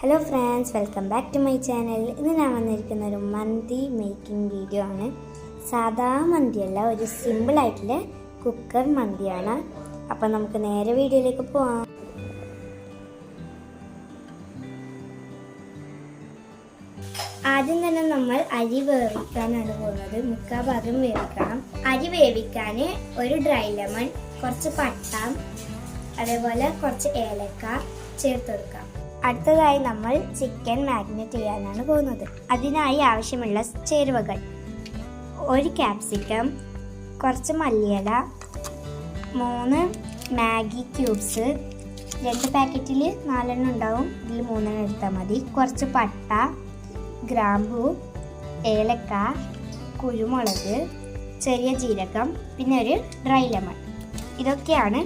Hello friends welcome back to my channel ഇന്ന് ഞാൻ വന്നിരിക്കുന്ന ഒരു മന്തി മേക്കിംഗ് വീഡിയോ ആണ്. സാധാ മന്തിയല്ല ഒരു സിമ്പിൾ ആയിട്ടുള്ള കുക്കർ മന്തിയാണ്. അപ്പം നമുക്ക് നേരെ വീഡിയോയിലേക്ക് പോവാം. ആദ്യം തന്നെ നമ്മൾ അരി വേവിക്കാനാണ് പോകുന്നത്. മുക്കാ ഭാഗം വേവിക്കണം. അരി വേവിക്കാൻ ഒരു ഡ്രൈ ലെമൺ കുറച്ച് പട്ട അതേപോലെ കുറച്ച് ഏലക്ക ചേർത്ത് കൊടുക്കാം അടുത്തതായി നമ്മൾ ചിക്കൻ മാഗ്നേറ്റ് ചെയ്യാനാണ് പോകുന്നത്. അതിനായി ആവശ്യമുള്ള ചേരുവകൾ. ഒരു ക്യാപ്സിക്കം കുറച്ച് മല്ലിയില മൂന്ന് മാഗി ക്യൂബ്സ് രണ്ട് പാക്കറ്റിൽ നാലെണ്ണം ഉണ്ടാവും. ഇതിൽ മൂന്നെണ്ണം എടുത്താൽ മതി. കുറച്ച് പട്ട ഗ്രാമ്പു ഏലക്ക കുരുമുളക് ചെറിയ ജീരകം പിന്നെ ഒരു ഡ്രൈ ലെമൺ ഇതൊക്കെയാണ്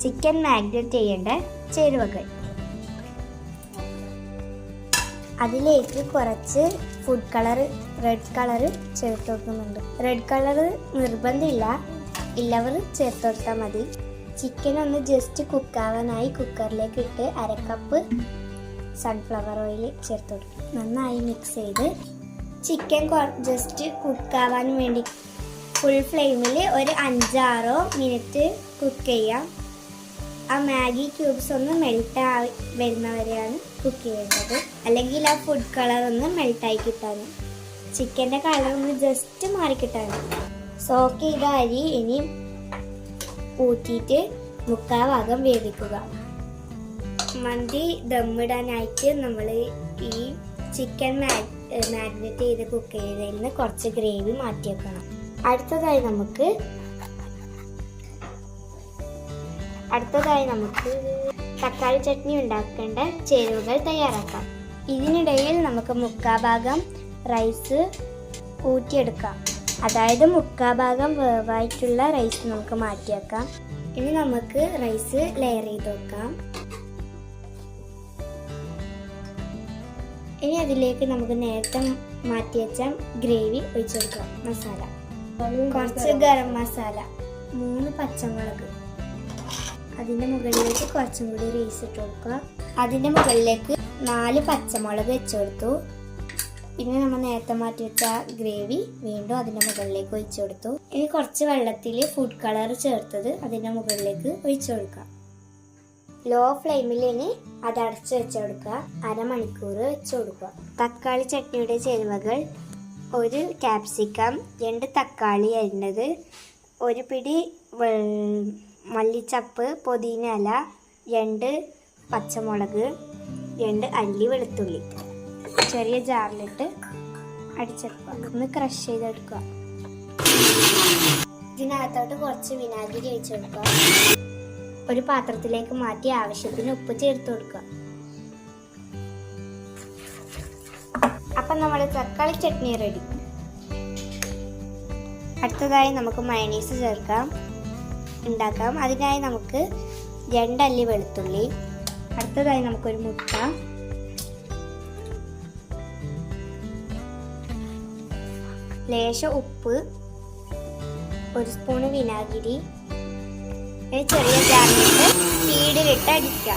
ചിക്കൻ മാഗ്നേറ്റ് ചെയ്യേണ്ട ചേരുവകൾ. അതിലേക്ക് കുറച്ച് ഫുഡ് കളർ റെഡ് കളർ ചേർത്ത് കൊടുക്കുന്നുണ്ട് റെഡ് കളർ നിർബന്ധമില്ല. ഇല്ലവർ ചേർത്ത് കൊടുത്താൽ മതി. ചിക്കൻ ഒന്ന് ജസ്റ്റ് കുക്കാവാനായി കുക്കറിലേക്ക് ഇട്ട് അരക്കപ്പ് സൺഫ്ലവർ ഓയിൽ ചേർത്ത് കൊടുക്കും. നന്നായി മിക്സ് ചെയ്ത് ചിക്കൻ ജസ്റ്റ് കുക്കാവാൻ വേണ്ടി ഫുൾ ഫ്ലെയിമിൽ ഒരു അഞ്ചാറോ മിനിറ്റ് കുക്ക് ചെയ്യാം. ആ മാഗി ക്യൂബ്സ് ഒന്ന് മെൽട്ട് ആയി വരുന്നവരെയാണ് കുക്ക് ചെയ്യേണ്ടത് അല്ലെങ്കിൽ ആ ഫുഡ് കളർ ഒന്ന് മെൽട്ടായി കിട്ടാൻ ചിക്കന്റെ കളർ ഒന്ന് ജസ്റ്റ് മാറി സോക്ക് ചെയ്ത അരി ഇനി ഊറ്റിയിട്ട് മുക്കാൽ ഭാഗം വേവിക്കുക. മന്തി ദമ്മിടാനായിട്ട് നമ്മൾ ഈ ചിക്കൻ മാരിനേറ്റ് ചെയ്ത് കുക്ക് ചെയ്തതിൽ നിന്ന് കുറച്ച് ഗ്രേവി മാറ്റി വെക്കണം. അടുത്തതായി നമുക്ക് അടുത്തതായി നമുക്ക് തക്കാളി ചട്നി ഉണ്ടാക്കേണ്ട ചേരുവകൾ തയ്യാറാക്കാം. ഇതിനിടയിൽ നമുക്ക് മുക്കാ ഭാഗം റൈസ് ഊറ്റിയെടുക്കാം. അതായത് മുക്കാ ഭാഗം വേവായിട്ടുള്ള റൈസ് നമുക്ക് മാറ്റിവെക്കാം ഇനി നമുക്ക് റൈസ് ലെയർ ചെയ്ത് വെക്കാം. ഇനി അതിലേക്ക് നമുക്ക് നേരത്തെ മാറ്റി വെച്ച ഗ്രേവി ഒഴിച്ചെടുക്കാം. മസാല. കുറച്ച് ഗരം മസാല. മൂന്ന് പച്ചമുളക്. അതിന്റെ മുകളിലേക്ക് കുറച്ചും കൂടി റൈസ് ഇട്ട് കൊടുക്കുക. അതിന്റെ മുകളിലേക്ക് നാല് പച്ചമുളക് വെച്ച് കൊടുത്തു. പിന്നെ നമ്മൾ നേരത്തെ മാറ്റി വെച്ച ഗ്രേവി വീണ്ടും അതിന്റെ മുകളിലേക്ക് ഒഴിച്ചു കൊടുത്തു. ഇനി കുറച്ച് വെള്ളത്തിൽ ഫുഡ് കളർ ചേർത്തത് അതിന്റെ മുകളിലേക്ക് ഒഴിച്ചു കൊടുക്കുക. ലോ ഫ്ലെയിമിൽ ഇനി അത് അടച്ച് വെച്ച് കൊടുക്കുക. അരമണിക്കൂർ വെച്ച് കൊടുക്കുക. തക്കാളി ചട്നിയുടെ ചേരുവകൾ ഒരു ക്യാപ്സിക്കം രണ്ട് തക്കാളി അരിഞ്ഞത് ഒരു പിടി മല്ലിച്ചപ്പ് പൊതിന ഇല രണ്ട് പച്ചമുളക് രണ്ട് അല്ലി വെളുത്തുള്ളി. ചെറിയ ജാറിലിട്ട് അടിച്ചെടുക്കുക. ഒന്ന് ക്രഷ് ചെയ്തെടുക്കുക. ഇതിനകത്തോട്ട് കുറച്ച് വിനാഗിരി ഒഴിച്ച് കൊടുക്കുക. ഒരു പാത്രത്തിലേക്ക് മാറ്റി ആവശ്യത്തിന് ഉപ്പ് ചേർത്ത് കൊടുക്കുക. അപ്പം നമ്മുടെ തക്കാളി ചട്നി റെഡി അടുത്തതായി നമുക്ക് മയണീസ് ചേർക്കാം. ഉണ്ടാക്കാം. അതിനായി നമുക്ക് രണ്ടല്ലി വെളുത്തുള്ളി അടുത്തതായി നമുക്കൊരു മുട്ട ലേശ ഉപ്പ് ഒരു സ്പൂണ് വിനാഗിരി ചെറിയ ജാറിലിട്ട് സ്പീഡിലിട്ട് അടിക്കുക.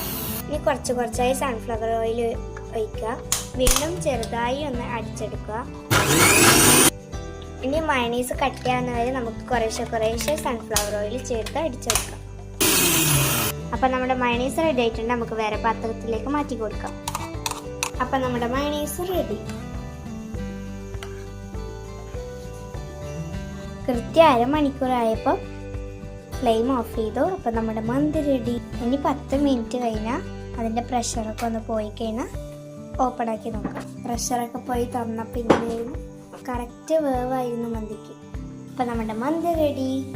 ഇനി കുറച്ച് കുറച്ചായി സൺഫ്ലവർ ഓയിൽ ഒഴിക്കുക. വീണ്ടും ചെറുതായി ഒന്ന് അടിച്ചെടുക്കുക. ഇനി മയണീസ് കട്ടിയാവുന്ന വരെ നമുക്ക് കുറേശ്ശെ കുറേശ്ശെ സൺഫ്ലവർ ഓയിൽ ചേർത്ത് അടിച്ചെടുക്കാം. അപ്പം നമ്മുടെ മയണീസ് റെഡി ആയിട്ടുണ്ട്. നമുക്ക് വേറെ പാത്രത്തിലേക്ക് മാറ്റി കൊടുക്കാം. അപ്പം നമ്മുടെ മയണീസ് റെഡി കൃത്യം അരമണിക്കൂറായപ്പോൾ ഫ്ലെയിം ഓഫ് ചെയ്തു. അപ്പം നമ്മുടെ മന്തി റെഡി ഇനി പത്ത് മിനിറ്റ് കഴിഞ്ഞാൽ അതിന്റെ പ്രഷറൊക്കെ ഒന്ന് പോയി കഴിഞ്ഞാൽ ഓപ്പൺ ആക്കി നോക്കാം. പ്രഷറൊക്കെ പോയി തന്നപ്പോൾ ഇങ്ങനെ കറക്റ്റ് വേവായിരുന്നു മന്തിക്ക്. അപ്പം നമ്മുടെ മന്തി റെഡി